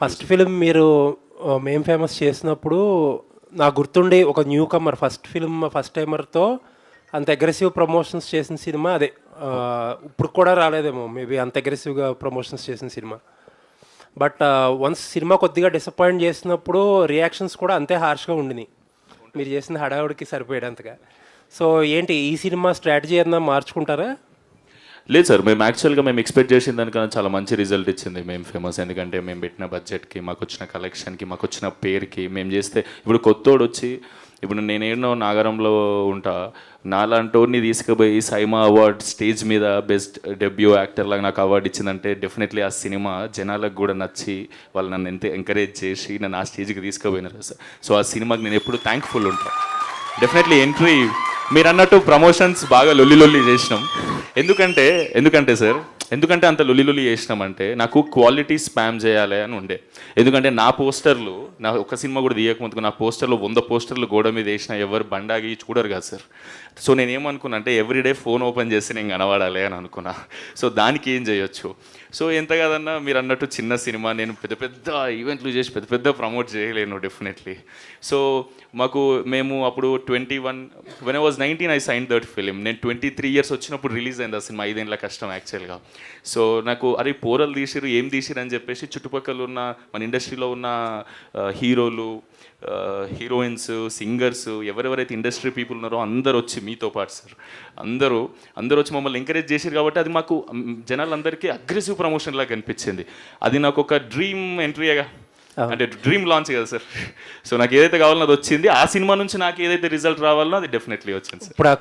First film మీరు మేం famous చేసినప్పుడు నా గుర్తుండి ఒక newcomer first film first టైమర్తో అంత అగ్రెసివ్ ప్రమోషన్స్ చేసిన సినిమా అదే. ఇప్పుడు కూడా రాలేదేమో మేబీ అంత అగ్రెసివ్గా ప్రమోషన్స్ చేసిన సినిమా. బట్ వన్స్ సినిమా కొద్దిగా డిసప్పాయింట్ చేసినప్పుడు రియాక్షన్స్ కూడా అంతే హార్ష్గా ఉండినాయి మీరు చేసిన హడావుడికి సరిపోయేటంతగా. సో ఏంటి ఈ సినిమా స్ట్రాటజీ ఏదన్నా మార్చుకుంటారా? లేదు సార్ మేము యాక్చువల్గా మేము ఎక్స్పెక్ట్ చేసిన దానికన్నా చాలా మంచి రిజల్ట్ ఇచ్చింది మేము ఫేమస్ ఎందుకంటే మేము పెట్టిన బడ్జెట్కి మాకు వచ్చిన కలెక్షన్కి మాకు వచ్చిన పేరుకి మేము చేస్తే ఇప్పుడు కొత్తోడు వచ్చి ఇప్పుడు నేనేనో నాగరంలో ఉంటా నాలాంటోడిని తీసుకుపోయి సైమా అవార్డ్ స్టేజ్ మీద బెస్ట్ డెబ్యూ యాక్టర్ లాగా నాకు అవార్డు ఇచ్చిందంటే డెఫినెట్లీ ఆ సినిమా జనాలకు కూడా నచ్చి వాళ్ళు నన్ను ఎంత ఎంకరేజ్ చేసి నన్ను ఆ స్టేజ్కి తీసుకుపోయినారు సార్. సో ఆ సినిమాకి నేను ఎప్పుడు థ్యాంక్ఫుల్ ఉంటాను డెఫినెట్లీ ఎంట్రీ మీరు అన్నట్టు ప్రమోషన్స్ బాగా లొల్లి లొల్లి చేసినాం. ఎందుకంటే ఎందుకంటే సార్ ఎందుకంటే అంత లొల్లి లొల్లి చేసినామంటే నాకు క్వాలిటీ స్పామ్ చేయాలి అని ఉండే. ఎందుకంటే నా పోస్టర్లు నా ఒక సినిమా కూడా తీయకముందుకు నా పోస్టర్లు వంద పోస్టర్లు గోడ మీద వేసిన ఎవరు బండాగి చూడరు కదా సార్. సో నేను ఏమనుకున్నా అంటే ఎవ్రీడే ఫోన్ ఓపెన్ చేసి నేను కనబడాలి అని అనుకున్నా. సో దానికి ఏం చేయొచ్చు? సో ఎంత కాదన్నా మీరు అన్నట్టు చిన్న సినిమా నేను పెద్ద పెద్ద ఈవెంట్లు చేసి పెద్ద పెద్ద ప్రమోట్ చేయలేను డెఫినెట్లీ సో మాకు మేము అప్పుడు twenty one when I was nineteen I sign that film నేను ట్వంటీ త్రీ ఇయర్స్ వచ్చినప్పుడు రిలీజ్ అయింది ఆ సినిమా. ఐదేళ్ళ కష్టం యాక్చువల్గా సో నాకు అరే పోరలు తీసిరు ఏం తీసిరు అని చెప్పేసి చుట్టుపక్కల ఉన్న మన ఇండస్ట్రీలో ఉన్న హీరోలు హీరోయిన్స్ సింగర్స్ ఎవరెవరైతే ఇండస్ట్రీ పీపుల్ ఉన్నారో అందరు వచ్చి మీతో పాటు సార్. అందరూ అందరూ వచ్చి మమ్మల్ని ఎంకరేజ్ చేశారు కాబట్టి అది మాకు జనాలందరికీ అగ్రెసివ్ ప్రమోషన్ లాగా కనిపించింది అది నాకు ఒక డ్రీమ్ ఎంట్రీగా అంటే డ్రీమ్ లాంచ్ కదా సార్. సో నాకు ఏదైతే కావాలన్నో అది వచ్చింది. ఆ సినిమా నుంచి నాకు ఏదైతే రిజల్ట్ రావాలనో అది డెఫినెట్లీ వచ్చింది సార్. ఇప్పుడు ఆ